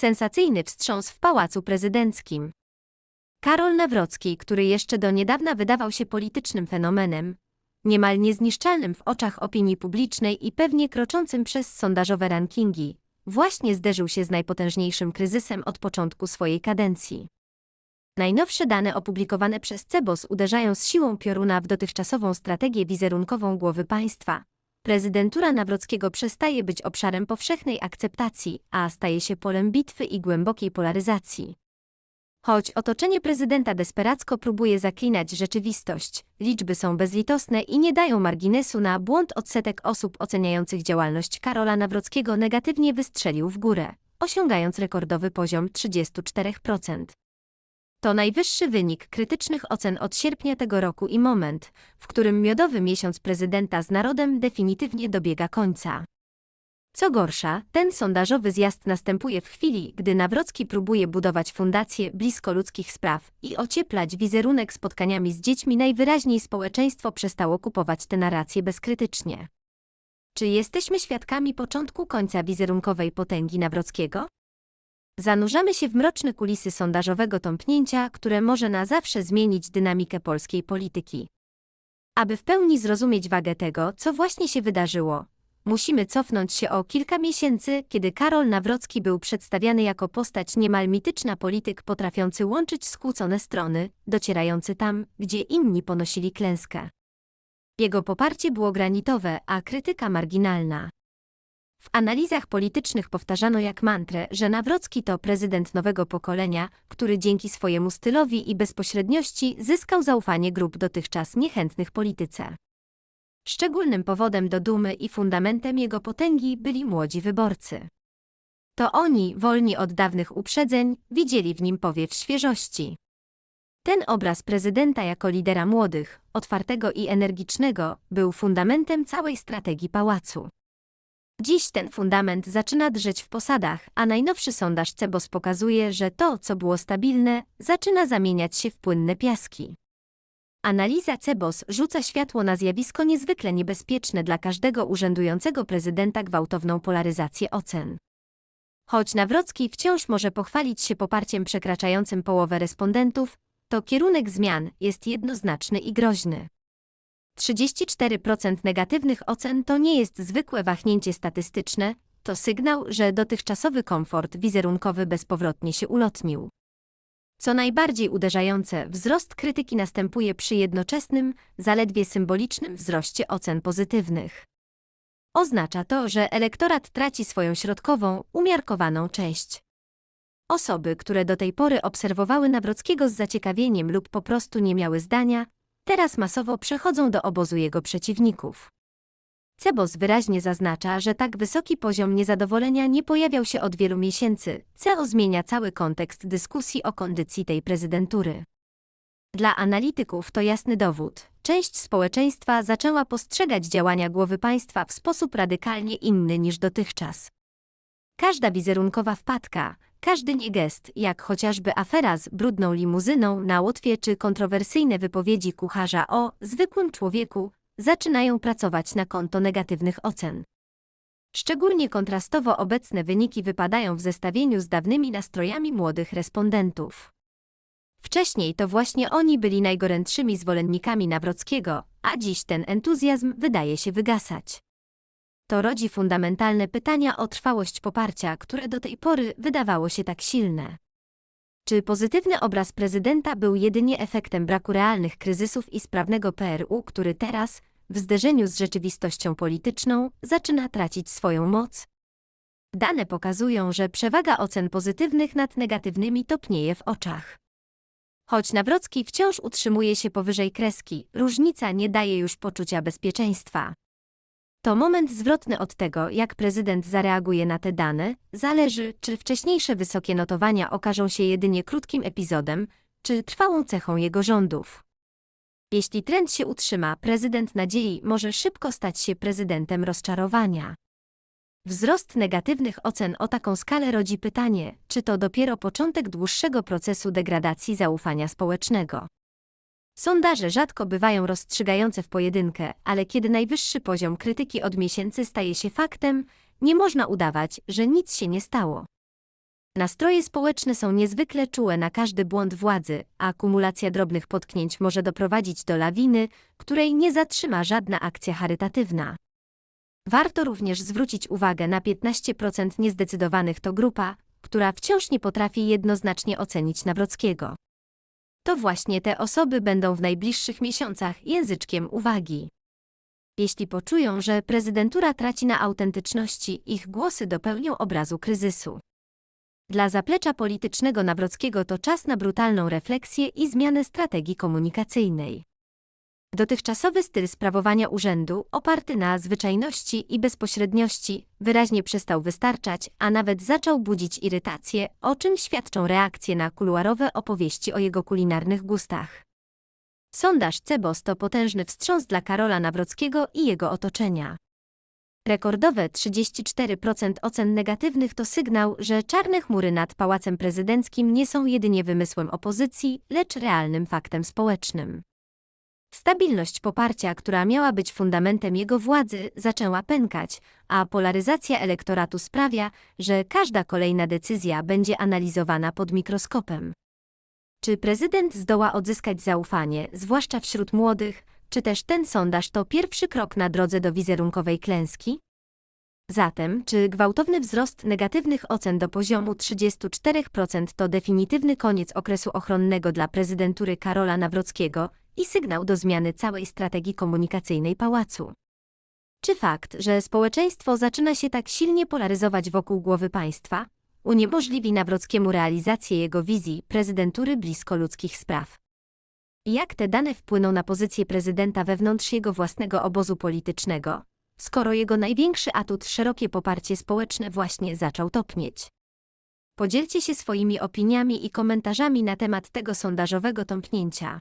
Sensacyjny wstrząs w Pałacu Prezydenckim. Karol Nawrocki, który jeszcze do niedawna wydawał się politycznym fenomenem, niemal niezniszczalnym w oczach opinii publicznej i pewnie kroczącym przez sondażowe rankingi, właśnie zderzył się z najpotężniejszym kryzysem od początku swojej kadencji. Najnowsze dane opublikowane przez CEBOS uderzają z siłą pioruna w dotychczasową strategię wizerunkową głowy państwa. Prezydentura Nawrockiego przestaje być obszarem powszechnej akceptacji, a staje się polem bitwy i głębokiej polaryzacji. Choć otoczenie prezydenta desperacko próbuje zaklinać rzeczywistość, liczby są bezlitosne i nie dają marginesu na błąd odsetek osób oceniających działalność Karola Nawrockiego negatywnie wystrzelił w górę, osiągając rekordowy poziom 34%. To najwyższy wynik krytycznych ocen od sierpnia tego roku i moment, w którym miodowy miesiąc prezydenta z narodem definitywnie dobiega końca. Co gorsza, ten sondażowy zjazd następuje w chwili, gdy Nawrocki próbuje budować fundację blisko ludzkich spraw i ocieplać wizerunek spotkaniami z dziećmi najwyraźniej społeczeństwo przestało kupować tę narrację bezkrytycznie. Czy jesteśmy świadkami początku końca wizerunkowej potęgi Nawrockiego? Zanurzamy się w mroczne kulisy sondażowego tąpnięcia, które może na zawsze zmienić dynamikę polskiej polityki. Aby w pełni zrozumieć wagę tego, co właśnie się wydarzyło, musimy cofnąć się o kilka miesięcy, kiedy Karol Nawrocki był przedstawiany jako postać niemal mityczna polityk potrafiący łączyć skłócone strony, docierający tam, gdzie inni ponosili klęskę. Jego poparcie było granitowe, a krytyka marginalna. W analizach politycznych powtarzano jak mantrę, że Nawrocki to prezydent nowego pokolenia, który dzięki swojemu stylowi i bezpośredniości zyskał zaufanie grup dotychczas niechętnych polityce. Szczególnym powodem do dumy i fundamentem jego potęgi byli młodzi wyborcy. To oni, wolni od dawnych uprzedzeń, widzieli w nim powiew świeżości. Ten obraz prezydenta jako lidera młodych, otwartego i energicznego był fundamentem całej strategii pałacu. Dziś ten fundament zaczyna drzeć w posadach, a najnowszy sondaż CEBOS pokazuje, że to, co było stabilne, zaczyna zamieniać się w płynne piaski. Analiza CEBOS rzuca światło na zjawisko niezwykle niebezpieczne dla każdego urzędującego prezydenta gwałtowną polaryzację ocen. Choć Nawrocki wciąż może pochwalić się poparciem przekraczającym połowę respondentów, to kierunek zmian jest jednoznaczny i groźny. 34% negatywnych ocen to nie jest zwykłe wahnięcie statystyczne, to sygnał, że dotychczasowy komfort wizerunkowy bezpowrotnie się ulotnił. Co najbardziej uderzające, wzrost krytyki następuje przy jednoczesnym, zaledwie symbolicznym wzroście ocen pozytywnych. Oznacza to, że elektorat traci swoją środkową, umiarkowaną część. Osoby, które do tej pory obserwowały Nawrockiego z zaciekawieniem lub po prostu nie miały zdania, teraz masowo przechodzą do obozu jego przeciwników. Cebos wyraźnie zaznacza, że tak wysoki poziom niezadowolenia nie pojawiał się od wielu miesięcy. CEO zmienia cały kontekst dyskusji o kondycji tej prezydentury. Dla analityków to jasny dowód. Część społeczeństwa zaczęła postrzegać działania głowy państwa w sposób radykalnie inny niż dotychczas. Każda wizerunkowa wpadka, każdy niegest, jak chociażby afera z brudną limuzyną na Łotwie czy kontrowersyjne wypowiedzi kucharza o zwykłym człowieku, zaczynają pracować na konto negatywnych ocen. Szczególnie kontrastowo obecne wyniki wypadają w zestawieniu z dawnymi nastrojami młodych respondentów. Wcześniej to właśnie oni byli najgorętszymi zwolennikami Nawrockiego, a dziś ten entuzjazm wydaje się wygasać. To rodzi fundamentalne pytania o trwałość poparcia, które do tej pory wydawało się tak silne. Czy pozytywny obraz prezydenta był jedynie efektem braku realnych kryzysów i sprawnego PRU, który teraz, w zderzeniu z rzeczywistością polityczną, zaczyna tracić swoją moc? Dane pokazują, że przewaga ocen pozytywnych nad negatywnymi topnieje w oczach. Choć Nawrocki wciąż utrzymuje się powyżej kreski, różnica nie daje już poczucia bezpieczeństwa. To moment zwrotny od tego, jak prezydent zareaguje na te dane, zależy, czy wcześniejsze wysokie notowania okażą się jedynie krótkim epizodem, czy trwałą cechą jego rządów. Jeśli trend się utrzyma, prezydent nadziei może szybko stać się prezydentem rozczarowania. Wzrost negatywnych ocen o taką skalę rodzi pytanie, czy to dopiero początek dłuższego procesu degradacji zaufania społecznego. Sondaże rzadko bywają rozstrzygające w pojedynkę, ale kiedy najwyższy poziom krytyki od miesięcy staje się faktem, nie można udawać, że nic się nie stało. Nastroje społeczne są niezwykle czułe na każdy błąd władzy, a akumulacja drobnych potknięć może doprowadzić do lawiny, której nie zatrzyma żadna akcja charytatywna. Warto również zwrócić uwagę na 15% niezdecydowanych to grupa, która wciąż nie potrafi jednoznacznie ocenić Nawrockiego. To właśnie te osoby będą w najbliższych miesiącach języczkiem uwagi. Jeśli poczują, że prezydentura traci na autentyczności, ich głosy dopełnią obrazu kryzysu. Dla zaplecza politycznego Nawrockiego to czas na brutalną refleksję i zmianę strategii komunikacyjnej. Dotychczasowy styl sprawowania urzędu, oparty na zwyczajności i bezpośredniości, wyraźnie przestał wystarczać, a nawet zaczął budzić irytację, o czym świadczą reakcje na kuluarowe opowieści o jego kulinarnych gustach. Sondaż Cebos to potężny wstrząs dla Karola Nawrockiego i jego otoczenia. Rekordowe 34% ocen negatywnych to sygnał, że czarne chmury nad Pałacem Prezydenckim nie są jedynie wymysłem opozycji, lecz realnym faktem społecznym. Stabilność poparcia, która miała być fundamentem jego władzy, zaczęła pękać, a polaryzacja elektoratu sprawia, że każda kolejna decyzja będzie analizowana pod mikroskopem. Czy prezydent zdoła odzyskać zaufanie, zwłaszcza wśród młodych, czy też ten sondaż to pierwszy krok na drodze do wizerunkowej klęski? Zatem, czy gwałtowny wzrost negatywnych ocen do poziomu 34% to definitywny koniec okresu ochronnego dla prezydentury Karola Nawrockiego i sygnał do zmiany całej strategii komunikacyjnej pałacu? Czy fakt, że społeczeństwo zaczyna się tak silnie polaryzować wokół głowy państwa, uniemożliwi Nawrockiemu realizację jego wizji prezydentury blisko ludzkich spraw? Jak te dane wpłyną na pozycję prezydenta wewnątrz jego własnego obozu politycznego, skoro jego największy atut szerokie poparcie społeczne właśnie zaczął topnieć? Podzielcie się swoimi opiniami i komentarzami na temat tego sondażowego tąpnięcia.